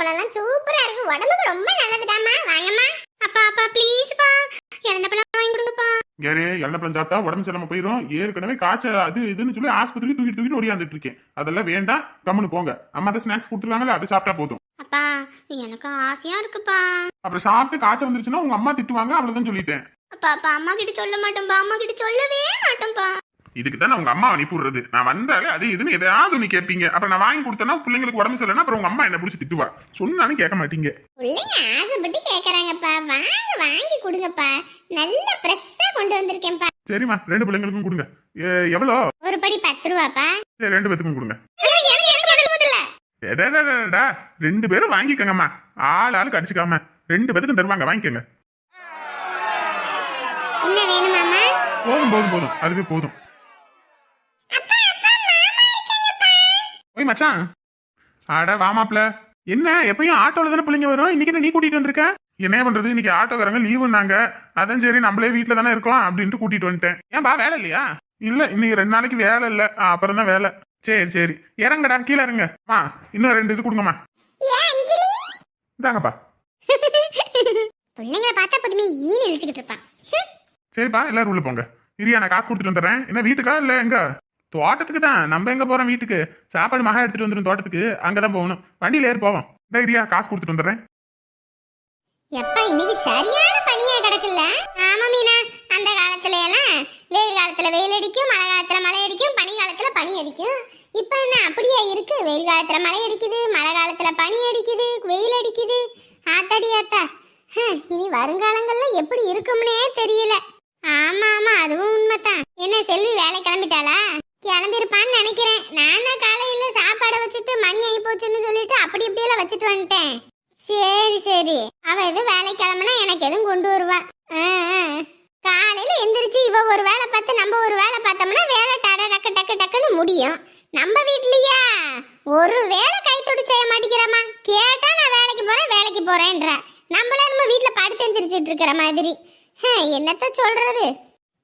பழம்லாம் சூப்பரா இருக்கு உடம்புக்கு ரொம்ப நல்லதுடாமா வாங்கம்மா. அப்பா அப்பா ப்ளீஸ்ப்பா இழந்த பழம் வாங்கி கொடுங்கப்பா. யாரே இழந்த பழம் சாப்பிட்டா உடம்பு சரியில்லாம போயிடும் ஏற்கனவே காய்ச்சல் அது இதுன்னு சொல்லி ஆஸ்பத்திரி தூக்கிட்டு தூக்கிட்டு ஓடியாந்துட்டு இருக்கேன். அதெல்லாம் வேண்டாம். கம்முன்னு போங்க. அம்மா தான் ஸ்நாக்ஸ் கொடுத்துருவாங்கல்ல அதை சாப்பிட்டா போதும். அப்பா எனக்கு ஆசையா இருக்குப்பா. அப்புறம் சாப்பிட்டு காய்ச்சல் வந்துருச்சுன்னா உங்க அம்மா திட்டுவாங்க அவ்வளவுதான் சொல்லிட்டேன். அப்பா அப்பா அம்மா கிட்ட சொல்ல மாட்டோம்பா. அம்மா கிட்ட சொல்லவே மாட்டோம்பா. இதுக்கு தான் உங்க அம்மா அனுப்பி விடுறது நான் வந்தாலே அது இதுன்னு எதையாவது நீ கேட்பீங்க. அப்புறம் நான் வாங்கி கொடுத்தேன்னா பிள்ளைங்களுக்கு உடம்பு சரியில்லைன்னா அப்புறம் உங்க அம்மா என்ன பிடிச்சி திட்டுவா. சொன்னாலும் கேட்க மாட்டீங்க. பிள்ளைங்க ஆசைப்பட்டு கேக்குறாங்கப்பா. வாங்க வாங்கி கொடுங்கப்பா. நல்ல ஃப்ரெஷ்ஷா கொண்டு வந்திருக்கேன்ப்பா. சரிம்மா ரெண்டு பிள்ளைங்களுக்கும் கொடுங்க. எவ்வளோ? ஒரு படி பத்து ரூபாப்பா. சரி ரெண்டு பேத்துக்கும் கொடுங்க. ரெண்டு பேரும் வாங்கிக்கோங்கம்மா. ஆள் ஆளுக்கு அடிச்சுக்காம ரெண்டு பேத்துக்கும் தருவாங்க வாங்கிக்கோங்க. போதும் போதும் போதும். அதுவே போதும். ஓய் மச்சான். அட வாமாப்ல என்ன எப்பயும் ஆட்டோல தானே பிள்ளைங்க வரும்? இன்னைக்கு என்ன நீ கூட்டிட்டு வந்திருக்க? என்ன பண்றது? இன்னைக்கு ஆட்டோக்காரங்க லீவுன்னாங்க அதான் சரி நம்மளே வீட்ல தானே இருக்கோம் அப்படின்ட்டு கூட்டிட்டு வந்துட்டேன். ஏன்பா வேலை இல்லையா? இல்ல இன்னைக்கு ரெண்டு நாளைக்கு வேலை இல்ல. அப்புறம் தான் வேலை. சரி சரி. இறங்கடா கீழே இறங்க. மா இன்னும் ரெண்டு இது கொடுங்கம்மா. இந்தாங்கப்பா. பிள்ளைங்கள பார்த்தா பொதுமே ஈன்னு இழிச்சுக்கிட்டு இருப்பான். சரிப்பா எல்லாரும் உள்ள போங்க. இரியா நான் காசு கொடுத்துட்டு வந்துடுறேன். என்ன வீட்டுக்கா இல்ல எங்க? தோட்டத்துக்கு தான். நம்ம எங்க போறோம் வீட்டுக்கு? சாப்பாடு மகா எடுத்துட்டு வந்துடும் தோட்டத்துக்கு. அங்கதான் போகணும். வண்டியில ஏறி போவோம். இந்த இரியா காசு கொடுத்துட்டு வந்துடுறேன். எப்பா இன்னைக்கு சரியான பனியா கிடக்குல்ல? ஆமா மீனா. அந்த காலத்துல எல்லாம் வெயில் காலத்துல வெயில் அடிக்கும் மழை காலத்துல மழை அடிக்கும் பனி காலத்துல பனி அடிக்கும். இப்ப என்ன அப்படியே இருக்கு. வெயில் காலத்துல மழை அடிக்குது மழை காலத்துல பனி அடிக்குது வெயில் அடிக்குது. ஆத்தாடி ஆத்தா. இனி வருங்காலங்கள்ல எப்படி இருக்கும்னே தெரியல. ஆமா ஆமா அதுவும் உண்மைதான். என்ன செல்வி வேலை கிளம்பிட்டாளா? கிளம்பிருப்பான்னு நினைக்கிறேன். நான் தான் காலையில சாப்பாடை வச்சுட்டு மணி ஆகி போச்சுன்னு சொல்லிட்டு அப்படி இப்படியெல்லாம் வச்சுட்டு வந்துட்டேன். சரி சரி. அவ எதுவும் வேலை கிளம்புனா எனக்கு எதுவும் கொண்டு வருவா. ஆ, காலையில எந்திரிச்சு இவ ஒரு வேலை பார்த்து நம்ம ஒரு வேலை பார்த்தோம்னா வேலை டட டக்கு டக்கு டக்குன்னு முடியும். நம்ம வீட்லயா? ஒரு வேலை கை தொட்டு செய்ய மாட்டேங்கிறமா. கேட்டா நான் வேலைக்கு போறேன் வேலைக்கு போறேன்ற. நம்மள நம்ம வீட்டில் படுத்து எந்திரிச்சிட்டு இருக்கிற மாதிரி. என்னத்த சொல்றது?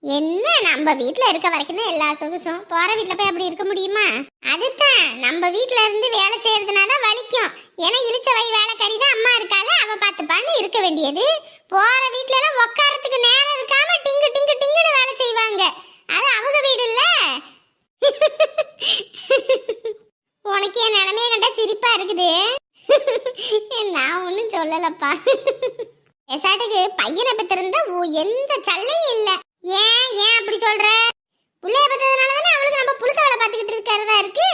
என்ன நம்ம வீட்டில் இருக்க வரைக்கும் தான் எல்லா சொகுசும்? போற வீட்ல போய் அப்படி இருக்க முடியுமா? அதுதான் நம்ம வீட்டில் இருந்து வேலை செய்யறதுனா வலிக்கும். ஏன்னா இழிச்ச வை வேலைக்காரி தான் அம்மா இருக்கால அவ பார்த்துப்பான்னு இருக்க வேண்டியது. போற வீட்டிலலாம் எல்லாம் உட்காரத்துக்கு நேரம் இருக்காம டிங்கு டிங்கு டிங்குன்னு வேலை செய்வாங்க. அது அவங்க வீடு இல்ல. உனக்கு என் நிலைமைய கண்டா சிரிப்பா இருக்குது. நான் ஒன்றும் சொல்லலப்பா. எசாட்டுக்கு பையனை பெற்றிருந்தா எந்த சல்லையும் இல்லை. ஏன் ஏன் அப்படி சொல்ற? புள்ளைய பார்த்ததுனால தானே அவளுக்கு நம்ம புழுக்க வேலை பார்த்துக்கிட்டு இருக்கிறதா இருக்கு?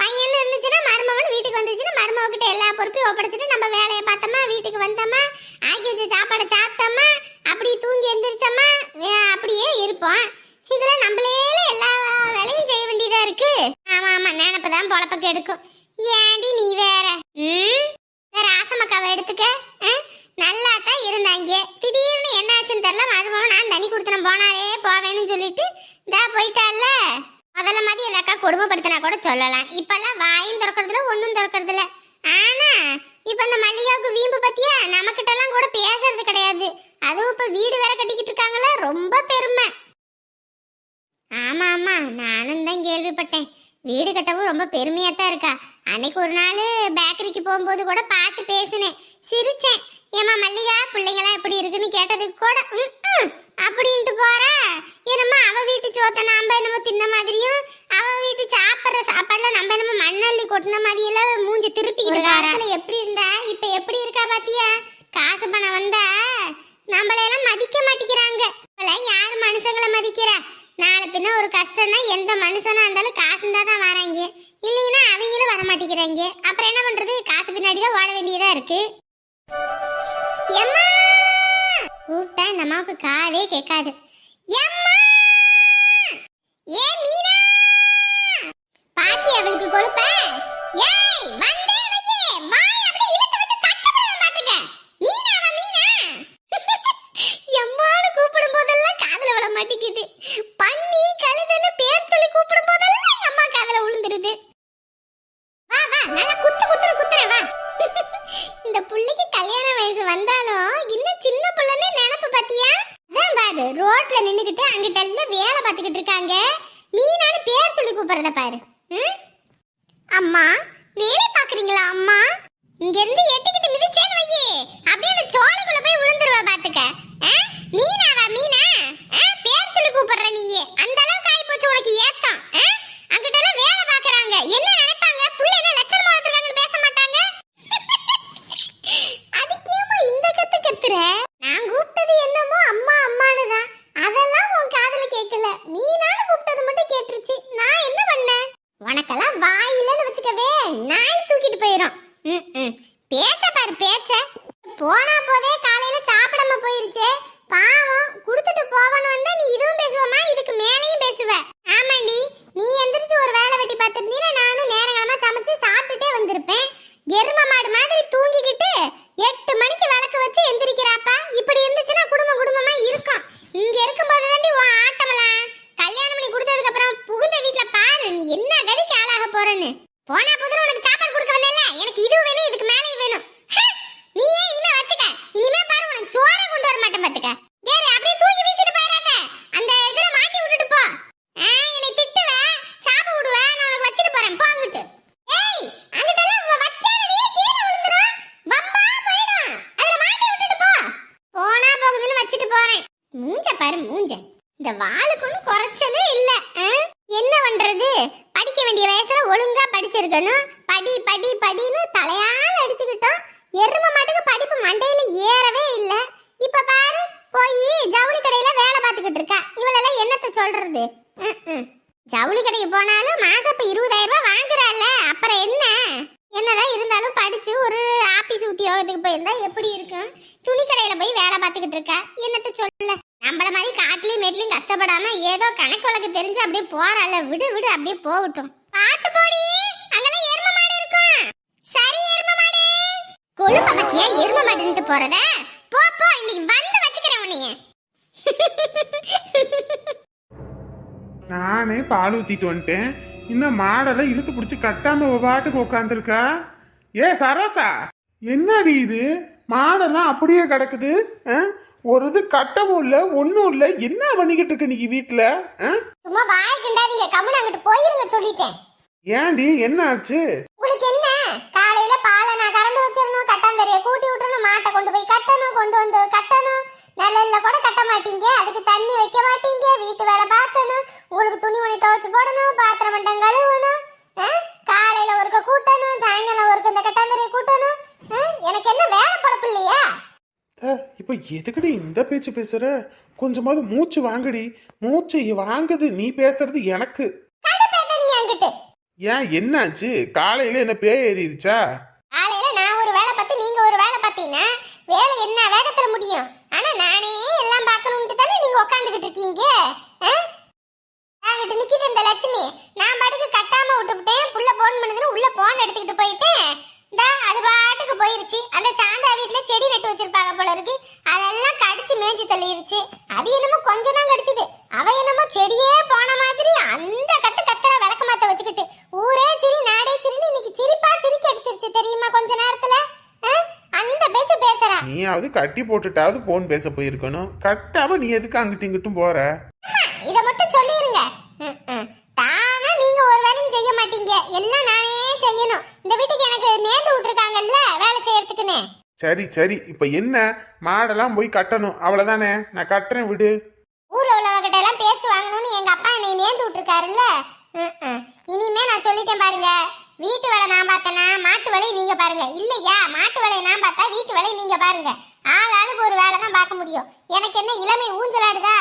பையன் இருந்துச்சுன்னா மருமகன் வீட்டுக்கு வந்துச்சுன்னா மருமகிட்ட எல்லா பொறுப்பையும் ஒப்படைச்சிட்டு நம்ம வேலையை பார்த்தோமா வீட்டுக்கு வந்தோமா ஆக்கி வச்ச சாப்பாடை சாப்பிட்டோமா அப்படி தூங்கி எந்திரிச்சோமா அப்படியே இருப்போம். இதுல நம்மளே எல்லா வேலையும் செய்ய வேண்டியதா இருக்கு. ஆமா ஆமா நினப்பு தான் பொழப்புக்கு எடுக்கும். ஏண்டி நீ வேற? ம்? வேற ஆசமக்காவை எடுத்துக்க ஆ? நல்லா தான் இருந்தாங்க. திடீர்னு என்ன ஆச்சுன்னு தெரியல மருமகன் நான் தண்ணி கொடுத்தன போனாலே போவேன்னு சொல்லிட்டு இதா போயிட்டால. முதல்ல மாதிரி அந்த அக்கா கொடுமைப்படுத்தினா கூட சொல்லலாம். இப்பெல்லாம் வாயும் திறக்கறதுல ஒன்றும் திறக்கறதில்ல. ஆனா இப்ப இந்த மல்லிகாவுக்கு வீம்பு பத்தியா? நம்மகிட்ட எல்லாம் கூட பேசுறது கிடையாது. அதுவும் இப்ப வீடு வேற கட்டிக்கிட்டு இருக்காங்களா ரொம்ப பெருமை. ஆமா ஆமா நானும் தான் கேள்விப்பட்டேன். வீடு கட்டவும் ரொம்ப பெருமையா தான் இருக்கா. அன்னைக்கு ஒரு நாள் பேக்கரிக்கு போகும்போது கூட பார்த்து பேசினேன். சிரிச்சேன். ஏமா மல்லிகா பிள்ளைங்களாம் எப்படி இருக்குன்னு கேட்டதுக்கு கூட அப்படின்ட்டு போறா. என்னமோ அவ வீட்டு சோத்தை நாம என்னமோ தின்ன மாதிரியும் அவ வீட்டு சாப்பிடுற சாப்பாடுல நம்ம என்னமோ மண்ணள்ளி கொட்டின மாதிரி எல்லாம் மூஞ்சி திருப்பிக்கிட்டு காலத்துல எப்படி இருந்தா இப்ப எப்படி இருக்கா பாத்தியா? காசு பணம் வந்தா நம்மளையெல்லாம் மதிக்க மாட்டேங்கிறாங்க யார் மனுஷங்களை மதிக்கிறா? நாளை பின்ன ஒரு கஷ்டம்னா எந்த மனுஷனா இருந்தாலும் காசு இருந்தா தான் வராங்க. இல்லைன்னா அவங்களும் வர மாட்டேங்கிறாங்க அப்புறம் என்ன பண்றது? காசு பின்னாடி தான் ஓட வேண்டியதா இருக்கு. எம்மா கூப்பிட்டா இந்த அம்மாவுக்கு காதே கேட்காது. பாத்தி அவளுக்கு கொழுப்ப? ஏய் வந்தே வையே வாய் அப்படியே இழுத்து வச்சு கச்சப்படுவேன் பாத்துக்க மீனாவா மீனா? எம்மானு கூப்பிடும் போதெல்லாம் காதுல விழ மாட்டேங்குது பண்ணி கழுதுன்னு பேர் சொல்லி கூப்பிடும் போதெல்லாம் எங்க அம்மா காதுல விழுந்துருது வா வா நல்லா குத்து குத்துற குத்துற வா இந்த புள்ளைக்கு கல்யாண வயசு வந்தாலும் இன்னும் சின்ன புள்ளனே நினப்பு பாத்தியா? அதான் பாரு ரோட்ல நின்னுக்கிட்டு அங்கிட்ட எல்லாம் வேலை பார்த்துக்கிட்டு இருக்காங்க. மீனானு பேர் சொல்லி கூப்பிடுறத பாரு. அம்மா வேலை பாக்குறீங்களா அம்மா? இங்க இருந்து எட்டுக்கிட்டு மிதிச்சேன்னு வையே. அப்படியே அந்த சோளக்குள்ள போய் விழுந்துருவா பாத்துக்க மீனாவா மீனா பேர் சொல்லி கூப்பிடுற நீயே. அந்த அளவுக்கு ஆகி போச்சு உனக்கு ஏத்தம் அங்கிட்ட எல்லாம் வேலை பாக்குறாங்க என்ன நினைப்பாங்க? புள்ள என்ன லட்சணமா அதுக்கேமா இந்த கத்து கத்துற? நான் கூப்பிட்டது என்னமோ அம்மா அம்மானு தான் அதெல்லாம் உன் காதுல கேட்கல மீனால கூப்பிட்டது மட்டும் கேட்டுருச்சு நான் என்ன பண்ணேன் உனக்கெல்லாம் வாயிலன்னு வச்சுக்கவே நாய் தூக்கிட்டு போயிடும் ம்ம். பேச்ச பாரு பேச்ச போனா போதே காலையில சாப்பிடாம போயிருச்சே பாவம் குடுத்துட்டு போவணும் வந்தா நீ இதுவும் பேசுவமா இதுக்கு மேலேயும் பேசுவ ஆமாண்டி நீ எந்திரிச்சு ஒரு வேலை வெட்டி பார்த்திருந்தீனா நானும் நேரங்காலமா சமைச்சு சாப்பிட்டுட்டே வந்திருப்பேன் எரும மாடு மாதிரி தூங்கிக்கிட்டு எட்டு மணிக்கு விளக்கு வச்சு எந்திரிக்கிறாப்பா இப்படி இருந்துச்சுன்னா குடும்பம் குடும்பமா இருக்கும் இங்க இருக்கும்போது தாண்டி உன் ஆட்டமெல்லாம் கல்யாணம் பண்ணி கொடுத்ததுக்கு அப்புறம் புகுந்த வீட்ல பாரு நீ என்ன கதிக்கு ஆளாக போறன்னு போனா புதுல உனக்கு சாப்பாடு கொடுக்க வந்தேல எனக்கு இது வேணும் இதுக்கு மேலேயும் வேணும் ஹ! நீ ஏன் இனிமே வச்சுக்க இனிமே பாரு உனக்கு சோற கொண்டு வர மாட்டேன் பாத்துக்க ஏறு அப்படியே தூக்கி வீசிட்டு போயிடாத அந்த இதுல மாட்டி விட்டுட்டு போ ஆ, என்னை திட்டுவ சாப விடுவ நான் உனக்கு வச்சிட்டு போறேன் போ அங்கிட்டு ஏய் அங்கிட்டெல்லாம் வ- வச்சாதடி கீழே விழுந்துரும் வம்பா போயிடும் அதுல மாட்டி விட்டுட்டு போ போனா போகுதுன்னு வச்சுட்டு போறேன் மூஞ்ச பாரு மூஞ்ச இந்த வாளுக்கு ஒன்றும் குறைச்சலே இல்லை ஆ? என்ன பண்றது? படிக்க வேண்டிய வயசுல ஒழுங்கா படிச்சிருக்கணும். படி படி படின்னு தலையால அடிச்சுக்கிட்டோம். எரும மாட்டுக்கு படிப்பு மண்டையில ஏறவே இல்லை. இப்ப பாரு போய் ஜவுளி கடையில வேலை பார்த்துக்கிட்டு இருக்கா. இவளெல்லாம் என்னத்தை சொல்றது? ஜவுளி கடைக்கு போனாலும் மாசம் இப்ப இருபதாயிரம் ரூபாய் வாங்குறாள். அப்புறம் என்ன? என்னதான் இருந்தாலும் படிச்சு ஒரு ஆபீஸ் உத்தியோகத்துக்கு போயிருந்தா எப்படி இருக்கும்? துணி கடையில போய் வேலை பார்த்துக்கிட்டு இருக்கா. என்னத்த சொல்ல? நம்மள மாதிரி காட்டுலயும் மேட்லயும் கஷ்டப்படாம ஏதோ கணக்கு வழக்கு தெரிஞ்சு அப்படியே போறால விடு விடு அப்படியே போகட்டும். பாத்து போடி. அங்கெல்லாம் எரும மாடு இருக்கும். சரி எரும மாடு. கொழுப்ப பத்தியா எரும மாடுன்ட்டு போறத? போ போ இன்னைக்கு வந்து வச்சுக்கிறேன் உன்னைய. நானே பால் ஊத்திட்டு வந்துட்டேன். இன்னும் மாடெல்லாம் இழுத்து பிடிச்சி கட்டாம பாட்டுக்கு உட்காந்துருக்கா ஏ சரோசா. என்னடி இது? மாடெல்லாம் அப்படியே கிடக்குது ஆ? ஒரு இது கட்டவும் இல்லை ஒன்றும் இல்லை. என்ன பண்ணிக்கிட்டு இருக்க நீ வீட்டில் சும்மா வாய் கிண்டாதீங்க. கம்முன்னு அங்கிட்டு போயிருங்க சொல்லிட்டேன். ஏன்டி என்ன ஆச்சு? உங்களுக்கு என்ன? காலையில பாலை நான் கறந்து வச்சிடணும் கட்டாந்தரைய கூட்டி விட்டுறணும் மாட்டை கொண்டு போய் கட்டணும் கொண்டு வந்து கட்டணும். நிழல்ல கூட கட்ட மாட்டீங்க. அதுக்கு தண்ணி வைக்க மாட்டீங்க. வீட்டு வேலை பார்க்கணும். உங்களுக்கு துணிமணி துவைச்சு போடணும் பாத்திரம் மண்டம் கழுவணும்? காலையில ஒருக்க கூட்டணும் சாயங்காலம் ஒருக்க இந்த கட்டாந்தரைய கூட்டணும்? எனக்கு என்ன வேலை பழப்பு இல்லையா? இப்போ எதுக்கடி இந்த பேச்சு பேசுற? கொஞ்சமாவது மூச்சு வாங்கடி. மூச்சு வாங்குது நீ பேசுறது எனக்கு. கடுப்பேத்தாதீங்க அங்கிட்டு ஏன் என்னாச்சு? காலையில என்ன பேய் ஏறிடுச்சா காலையில நான் ஒரு வேலை பார்த்து நீங்க ஒரு வேலை பார்த்தீங்கன்னா வேலை என்ன வேகத்துல முடியும்? ஆனா நானே எல்லாம் பார்க்கணும்ட்டு தானே நீங்க உட்காந்துக்கிட்டு இருக்கீங்க? ஆ? அங்கிட்டு நிக்கிது இந்த லட்சுமி. நான் பாட்டுக்கு கட்டாம விட்டுவிட்டேன் புள்ள போன் பண்ணுதுன்னு உள்ள போன் எடுத்துக்கிட்டு போயிட்டேன். அது பாட்டுக்கு போயிருச்சு. அந்த சாந்தா வீட்டுல செடி நட்டு வச்சிருப்பாங்க போல இருக்கு. அதெல்லாம் கடிச்சு மேய்ஞ்சி தள்ளிருச்சு. அது என்னமோ கொஞ்சம் தான் கடிச்சது. அவ என்னமோ செடியே போன மாதிரி அந்த கத்து கத்துற விளக்க மாத்த வச்சுக்கிட்டு ஊரே சிரி நாடே சிரின்னு இன்னைக்கு சிரிப்பா சிரிக்க அடிச்சிருச்சு தெரியுமா கொஞ்ச நேரத்துல? அந்த பேச்சு பேசுறா. நீயாவது கட்டி போட்டுட்டாவது போன் பேச போயிருக்கணும். கட்டாம நீ எதுக்கு அங்கிட்டும் இங்கிட்டும் போற? இத மட்டும் சொல்லிருங்க. தானா நீங்க ஒரு வேலையும் செய்ய மாட்டீங்க. எல்லாம் நானே செய்யணும். இந்த வீட்டுக்கு எனக்கு நேர்ந்து விட்டுருக்காங்கல்ல வேலை செய்யறதுக்குன்னு சரி சரி. இப்ப என்ன? மாடெல்லாம் போய் கட்டணும். அவ்வளவுதானே? நான் கட்டுறேன் விடு. ஊர்ல உள்ளவகிட்ட எல்லாம் பேச்சு வாங்கணும்னு எங்க அப்பா என்னை நேர்ந்து விட்டுருக்காருல்ல. இனிமே நான் சொல்லிட்டேன் பாருங்க. வீட்டு வேலை நான் பார்த்தேனா? மாட்டு வேலையை நீங்க பாருங்க. இல்லையா? மாட்டு வேலையை நான் பார்த்தா வீட்டு வேலையை நீங்க பாருங்க. ஒரு வேலை தான் பார்க்க முடியும். எனக்கு என்ன இளமை ஊஞ்சலாடுதா?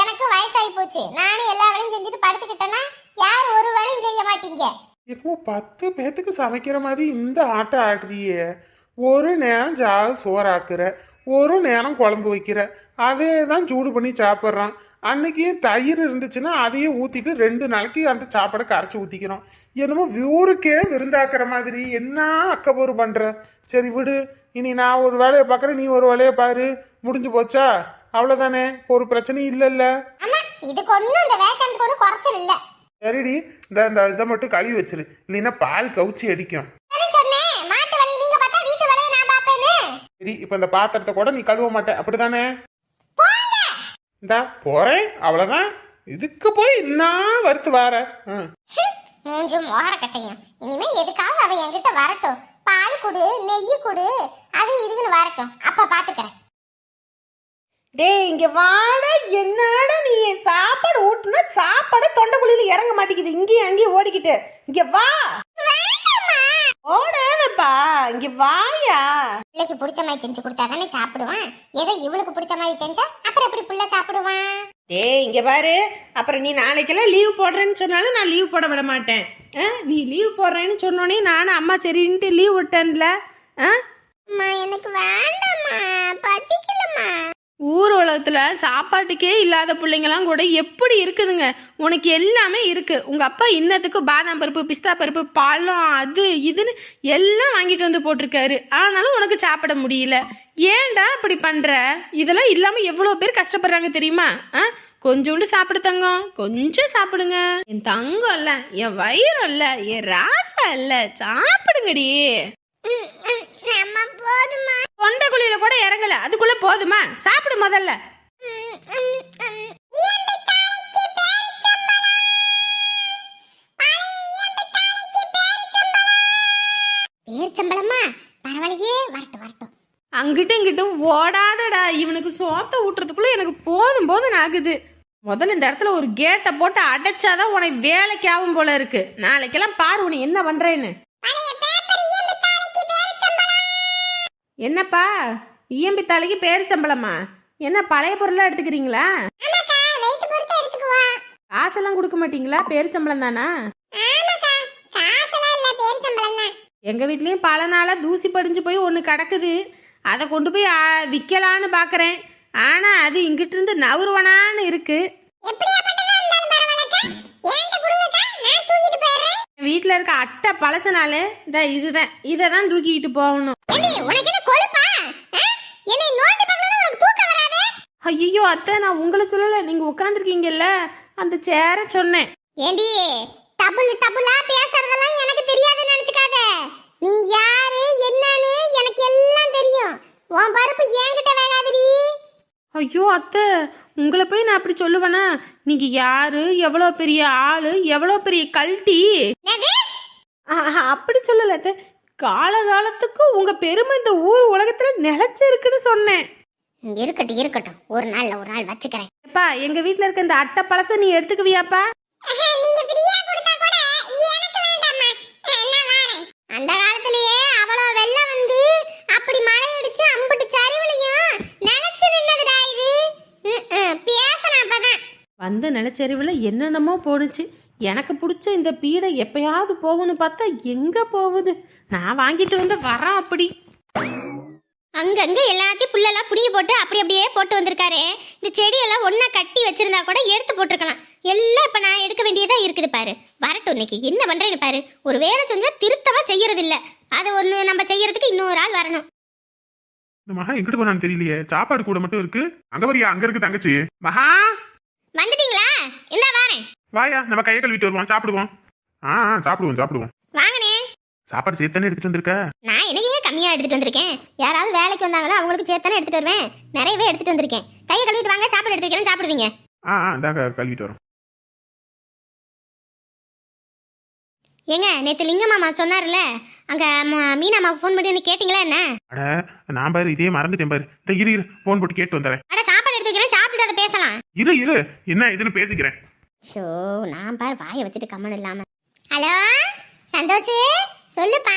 எனக்கு வயசாகி போச்சு. நானும் எல்லா வேலையும் செஞ்சுட்டு படுத்துக்கிட்டேன்னா யார் ஒரு வேலையும் செய்ய மாட்டீங்க? இப்போ பத்து பேத்துக்கு சமைக்கிற மாதிரி இந்த ஆட்டம் ஆடுறியே? ஒரு நேரம் ஜா சோறாக்குற ஒரு நேரம் குழம்பு வைக்கிற அதே தான் சூடு பண்ணி சாப்பிட்றான். அன்னைக்கு தயிர் இருந்துச்சுன்னா அதையே ஊற்றிட்டு ரெண்டு நாளைக்கு அந்த சாப்பாடை கரைச்சி ஊற்றிக்கிறோம் என்னமோ ஊருக்கே விருந்தாக்குற மாதிரி. என்ன அக்கபோர் பண்ணுற சரி விடு. இனி நான் ஒரு வேலையை பார்க்குறேன் நீ ஒரு வேலையை பாரு. முடிஞ்சு போச்சா? அவ்வளோதானே ஒரு பிரச்சனையும் இல்லைல்ல. இதுக்கு ஒன்றும் இந்த வேக்கண்ட் கூட குறைச்சல் இல்லை. சரிடி இந்த இந்த இதை மட்டும் கழுவி வச்சிரு. இல்லைன்னா பால் கவுச்சி அடிக்கும். நான் சரி இப்போ இந்த பாத்திரத்தை கூட நீ கழுவ மாட்ட. அப்படிதானே? இந்தா போறேன். அவ்வளவுதான். இதுக்கு போய் என்ன வறுத்து வார? ம். மூஞ்சும் மோகர கட்டையும். இனிமே எதுக்காவது அவ என்கிட்ட வரட்டும். பால் கொடு நெய் கொடு அது இதுன்னு வரட்டும். அப்ப பாத்துக்கிறேன். டேய் இங்க வாடா. என்னடா நீ சாப்பாடு ஊட்டுனா? சாப்பாடு தொண்டைக்குழியில இறங்க மாட்டேங்குது. இங்கேயும் அங்கேயும் ஓடிக்கிட்டு. இங்க வா. ஓடாதப்பா. இங்க வாயா. பிள்ளைக்கு பிடிச்ச மாதிரி செஞ்சு கொடுத்தா தானே சாப்பிடுவான்? ஏதோ இவளுக்கு பிடிச்ச மாதிரி செஞ்சா அப்புறம் எப்படி புள்ள சாப்பிடுவான்? டே இங்கே பாரு. அப்புறம் நீ நாளைக்கெல்லாம் லீவ் போடுறேன்னு சொன்னாலும் நான் லீவ் போட விட மாட்டேன். ஆ, நீ லீவ் போடுறேன்னு சொன்னோடனே நானும் அம்மா சரின்ட்டு லீவ் விட்டேன்ல. ஆ? எனக்கு வேண்டாம்மா. பசிக்கலம்மா. ஊர் உலகத்துல சாப்பாட்டுக்கே இல்லாத பிள்ளைங்கெல்லாம் கூட எப்படி இருக்குதுங்க? உனக்கு எல்லாமே இருக்கு. உங்க அப்பா இன்னத்துக்கு பாதாம் பருப்பு பிஸ்தா பருப்பு பழம் அது இதுன்னு எல்லாம் வாங்கிட்டு வந்து போட்டிருக்காரு. ஆனாலும் உனக்கு சாப்பிட முடியல. ஏன்டா இப்படி பண்ற? இதெல்லாம் இல்லாம எவ்வளோ பேர் கஷ்டப்படுறாங்க தெரியுமா? ஆ? கொஞ்சோண்டு சாப்பிடு தங்கம். கொஞ்சம் சாப்பிடுங்க. என் தங்கம் இல்ல என் வயிறு இல்ல என் ராசா இல்ல. சாப்பிடுங்கடி. அம்மா போதுமா? தொண்டைக்குழியில கூட இறங்கல. அதுக்குள்ள போதுமா? சாப்பிடு முதல்ல. பேர்ச்சம்பளமா பரவாயில்லையே வரட்டும் வரட்டும். அங்கிட்டும் இங்கிட்டும் ஓடாதடா. இவனுக்கு சோத்த ஊட்டுறதுக்குள்ள எனக்கு போதும் போதும் ஆகுது. முதல்ல இந்த இடத்துல ஒரு கேட்டை போட்டு அடைச்சாதான் உனக்கு வேலைக்கு ஆகும் போல இருக்கு. நாளைக்கெல்லாம் பாரு உன்னை என்ன பண்றேன்னு. என்னப்பா? இஎம்பி தலைக்கு பேரிச்சம்பளமா என்ன பழைய பொருளா எடுத்துக்கிறீங்களா? காசெல்லாம் கொடுக்க மாட்டீங்களா? பேரிச்சம்பளம் தானா? ஆமாக்கா காசெல்லாம் இல்ல பேர்ச்சம்பளம் தான். எங்க வீட்லயும் பல நாளா தூசி படிஞ்சு போய் ஒன்று கிடக்குது. அதை கொண்டு போய் விற்கலான்னு பார்க்குறேன் ஆனா அது இங்கிட்டு இருந்து நவுருவனான்னு இருக்கு. எப்படியாப்பட்டதா இருந்தாலும் பரவாயில்லக்கா. ஏன்ட்ட கொடுங்கக்கா நான் தூக்கிட்டு போயிடுறேன். வீட்டில் இருக்க அட்டை பழசனாலே இந்த இதுதான். இதை தான் தூக்கிக்கிட்டு போகணும். கொழுப்பா? என்னை நோண்டி பார்க்கலன்னா உனக்கு தூக்கம் வராதே? ஐயோ அத்தை நான் உங்களை சொல்லலை. நீங்கள் உட்காந்துருக்கீங்கல்ல அந்த சேரை சொன்னேன். ஏண்டி டபுள் டபுளா பேசுறதெல்லாம் எனக்கு தெரியாதுன்னு நினைச்சுக்காத. நீ யாரு என்னன்னு எனக்கு எல்லாம் தெரியும். உன் பருப்பு என்கிட்ட வேகாதடி. ஐயோ அத்தை உங்களை போய் நான் அப்படி சொல்லுவேனா? நீங்கள் யாரு எவ்வளோ பெரிய ஆள் எவ்வளோ பெரிய கல்ட்டி அப்படி சொல்லல அத்தை. காலகாலத்துக்கு உங்க பெருமை இந்த ஊர் உலகத்துல நிலைச்சிருக்குன்னு சொன்னேன். இருக்கட்டும் இருக்கட்டும். ஒரு நாள்ல ஒரு நாள் வச்சுக்கிறேன். எப்பா எங்க வீட்ல இருக்க இந்த அட்டை பழச நீ எடுத்துக்குவியாப்பா? அந்த காலத்திலேயே அவ்வளோ வெள்ளம் வந்து அப்படி மழை அடிச்சு அம்புட்டு சரிவுலையும் நிலைச்சு நின்னதுடா இது. பேசணும் அப்பதான். வந்த நிலச்சரிவுல என்னென்னமோ போணுச்சு. எனக்கு பிடிச்ச இந்த பீடை எப்பயாவது போகும்னு பார்த்தா எங்க போகுது? நான் வாங்கிட்டு வந்து வரேன் அப்படி. அங்கங்க எல்லாத்தையும் புல்லெல்லாம் புடுங்கி போட்டு அப்படி அப்படியே போட்டு வந்திருக்காரு. இந்த செடியெல்லாம் ஒண்ணா கட்டி வச்சிருந்தா கூட எடுத்து போட்டிருக்கலாம். எல்லாம் இப்ப நான் எடுக்க வேண்டியதா இருக்குது பாரு. வரட்டும் இன்னைக்கு. என்ன பண்றேன்னு பாரு. ஒரு வேலை செஞ்சா திருத்தமா செய்யறது இல்ல அது ஒண்ணு நம்ம செய்யறதுக்கு இன்னொரு ஆள் வரணும். இந்த மகா எங்கிட்டு போனான்னு தெரியலையே. சாப்பாடு கூட மட்டும் இருக்கு. அங்க வரியா அங்க இருக்கு தங்கச்சி. மகா? வந்துட்டீங்களா? இந்த வாரேன். வாயா நம்ம கையை கழுவிட்டு வருவோம் சாப்பிடுவோம். ஆ சாப்பிடுவோம் சாப்பிடுவோம். வாங்கனே சாப்பாடு சேர்த்தானே எடுத்துட்டு வந்திருக்க? நான் என்னைக்கு கம்மியா எடுத்துட்டு வந்திருக்கேன். யாராவது வேலைக்கு வந்தாங்களோ அவங்களுக்கு சேர்த்தானே எடுத்துட்டு வருவேன். நிறையவே எடுத்துட்டு வந்திருக்கேன். கையை கழுவிட்டு வாங்க சாப்பாடு எடுத்து வைக்கிறேன் சாப்பிடுவீங்க. ஆ ஆ இந்தாங்க கழுவிட்டு வரோம். ஏங்க நேத்து லிங்க மாமா சொன்னார்ல அங்க ம- மீனா அம்மாவுக்கு ஃபோன் பண்ணி கேட்டீங்களா என்ன? அட நான் பாரு இதே மறந்துட்டேன் பாரு. இந்த இரு இரு ஃபோன் போட்டு கேட்டு வந்துடுறேன். அட சாப்பாடு எடுத்து வைக்கிறேன் சாப்பிட்டு அதை பேசலாம். இரு இரு என்ன இதுன்னு பேசிக்கிறேன். ஷோ நான் பாரு வாயை வச்சுட்டு கம்மன் இல்லாம. ஹலோ? சந்தோஷ் சொல்லுப்பா.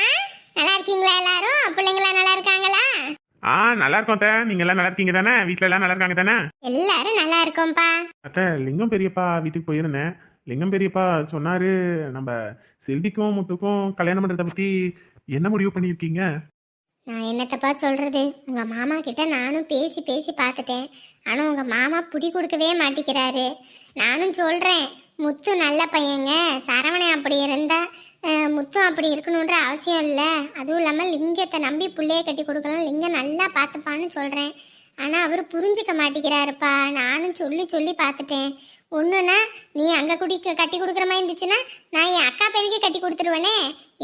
நல்லா இருக்கீங்களா எல்லாரும்? பிள்ளைங்களா நல்லா இருக்காங்களா? ஆ நல்லா இருக்கோம் அத்தை. நீங்க எல்லாம் நல்லா இருக்கீங்க தானே? வீட்ல எல்லாம் நல்லா இருக்காங்க தானே? எல்லாரும் நல்லா இருக்கோம்ப்பா. அத்தை லிங்கம் பெரியப்பா வீட்டுக்கு போயிருந்தேன். லிங்கம் பெரியப்பா சொன்னாரு நம்ம செல்விக்கும் முத்துக்கும் கல்யாணம் பண்றத பத்தி என்ன முடிவு பண்ணியிருக்கீங்க? நான் என்னத்தப்பா சொல்றது? உங்க மாமா கிட்ட நானும் பேசி பேசி பார்த்துட்டேன். ஆனா உங்க மாமா புடி கொடுக்கவே மாட்டேங்கிறாரு நானும் சொல்கிறேன் முத்து நல்ல பையங்க. சரவணன் அப்படி இருந்தா முத்தும் முத்து அப்படி இருக்கணுன்ற அவசியம் இல்லை. அதுவும் இல்லாமல் லிங்கத்தை நம்பி பிள்ளையை கட்டி கொடுக்கலாம் லிங்கம் நல்லா பார்த்துப்பான்னு சொல்கிறேன் ஆனால் அவர் புரிஞ்சுக்க மாட்டேங்கிறாருப்பா. நானும் சொல்லி சொல்லி பார்த்துட்டேன். ஒன்றுனா நீ அங்கே குடி கட்டி கொடுக்குற மாதிரி இருந்துச்சுன்னா நான் என் அக்கா பையனுக்கு கட்டி கொடுத்துருவேனே.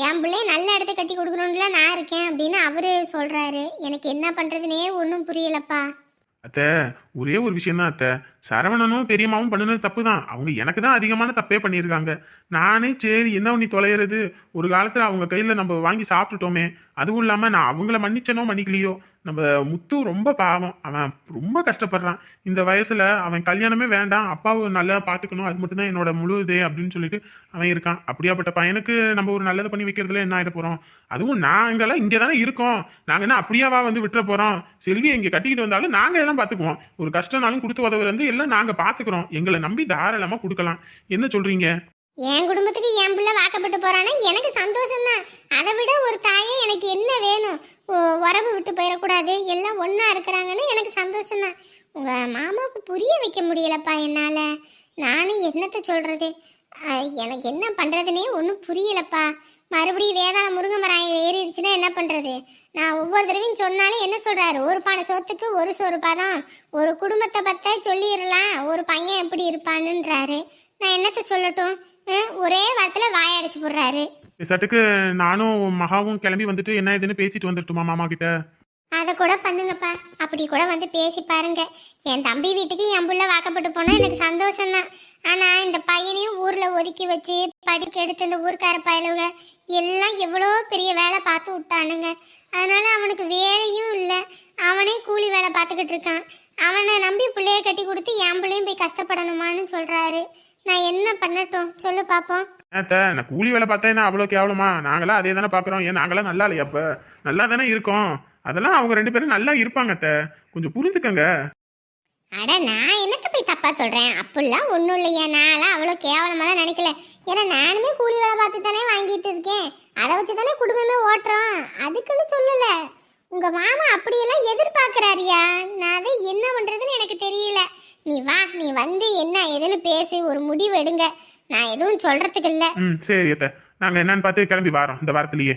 என் பிள்ளைய நல்ல இடத்த கட்டி கொடுக்கணும்ல நான் இருக்கேன் அப்படின்னு அவரு சொல்கிறாரு எனக்கு என்ன பண்ணுறதுனே ஒன்றும் புரியலப்பா. அத்தை ஒரே ஒரு விஷயம் தான் அத்தை. சரவணனும் பெரியம்மாவும் பண்ணினது தப்பு தான் அவங்க எனக்கு தான் அதிகமான தப்பே பண்ணியிருக்காங்க. நானே சரி என்ன பண்ணி தொலைகிறது? ஒரு காலத்தில் அவங்க கையில் நம்ம வாங்கி சாப்பிட்டுட்டோமே. அதுவும் இல்லாமல் நான் அவங்கள மன்னிச்சனோ மன்னிக்கலையோ? நம்ம முத்து ரொம்ப பாவம். அவன் ரொம்ப கஷ்டப்படுறான். இந்த வயசில் அவன் கல்யாணமே வேண்டாம். அப்பாவை நல்லா பார்த்துக்கணும். அது மட்டும்தான் என்னோட முழு இதே அப்படின்னு சொல்லிட்டு அவன் இருக்கான். அப்படியாப்பட்ட பையனுக்கு நம்ம ஒரு நல்லது பண்ணி வைக்கிறதுல என்ன ஆகிட போகிறோம் அதுவும் நாங்கள்லாம் இங்கே தானே இருக்கோம். நாங்கள் என்ன அப்படியாவா வந்து விட்டுற போகிறோம் செல்வி இங்கே கட்டிக்கிட்டு வந்தாலும் நாங்கள் எல்லாம் பார்த்துக்குவோம். ஒரு கஷ்டனாலும் கொடுத்து உதவுறது வந்து எல்லாம் நாங்கள் பார்த்துக்குறோம். எங்களை நம்பி தாராளமாக கொடுக்கலாம். என்ன சொல்கிறீங்க என் குடும்பத்துக்கு என் பிள்ளை வாக்கப்பட்டு போறானா எனக்கு சந்தோஷம்தான். அதை விட ஒரு தாயே எனக்கு என்ன வேணும்? உறவு விட்டு போயிடக்கூடாது. எல்லாம் ஒன்றா இருக்கிறாங்கன்னு எனக்கு சந்தோஷம்தான். உங்கள் மாமாவுக்கு புரிய வைக்க முடியலப்பா என்னால். நானும் என்னத்தை சொல்கிறது எனக்கு என்ன பண்ணுறதுனே ஒன்றும் புரியலப்பா. மறுபடியும் வேதாளம் முருங்கை மரம் ஏறிடுச்சுன்னா என்ன பண்ணுறது நான் ஒவ்வொரு தடவையும் சொன்னாலும் என்ன சொல்கிறாரு ஒரு பானை சோத்துக்கு ஒரு சோறுப்பா தான். ஒரு குடும்பத்தை பற்ற சொல்லிடலாம். ஒரு பையன் எப்படி இருப்பானுன்றாரு நான் என்னத்த சொல்லட்டும்? ஒரே வாரத்தில் வாயடிச்சு போடுறாரு. சட்டுக்கு நானும் மகாவும் கிளம்பி வந்துட்டு என்ன ஏதுன்னு பேசிட்டு வந்துட்டுமா மாமா கிட்ட? அதை கூட பண்ணுங்கப்பா. அப்படி கூட வந்து பேசி பாருங்க. என் தம்பி வீட்டுக்கு என் புள்ள வாக்கப்பட்டு போனா எனக்கு சந்தோஷம்தான். ஆனா இந்த பையனையும் ஊர்ல ஒதுக்கி வச்சு படிக்க எடுத்து இந்த ஊர்க்கார பயலுங்க எல்லாம் எவ்வளோ பெரிய வேலை பார்த்து விட்டானுங்க. அதனால அவனுக்கு வேலையும் இல்லை. அவனே கூலி வேலை பார்த்துக்கிட்டு இருக்கான். அவனை நம்பி பிள்ளைய கட்டி கொடுத்து என் பிள்ளையும் போய் கஷ்டப்படணுமான்னு சொல்றாரு. நான் என்ன பண்ணட்டும்? சொல்லு பார்ப்போம் ஏத்த நான் கூலி வேலை பார்த்தா என்ன அவ்வளோ கேவலமா? நாங்களாம் அதே தானே பார்க்குறோம். ஏன் நாங்களாம் நல்லா இல்லையா அப்போ? நல்லா தானே இருக்கோம். அதெல்லாம் அவங்க ரெண்டு பேரும் நல்லா இருப்பாங்க அத்தை. கொஞ்சம் புரிஞ்சுக்கங்க. அட நான் என்னத்த போய் தப்பா சொல்றேன்? அப்படிலாம் ஒன்றும் இல்லையா. நான்லாம் அவ்வளோ கேவலமாக நினைக்கல. ஏன்னா நானுமே கூலி வேலை பார்த்து தானே வாங்கிட்டு இருக்கேன். அதை வச்சு தானே குடும்பமே ஓட்டுறோம். அதுக்குன்னு சொல்லலை. உங்க மாமா அப்படியெல்லாம் எதிர்பார்க்கறாரியா? நான் அதை என்ன பண்றதுன்னு எனக்கு தெரியல. நீ வா நீ வந்து என்ன ஏதுன்னு பேசி ஒரு முடிவு எடுங்க. நான் எதுவும் சொல்றதுக்கு இல்ல. ம் சரி அத்தை. நாங்கள் என்னன்னு பார்த்து கிளம்பி வரோம். இந்த வாரத்திலேயே.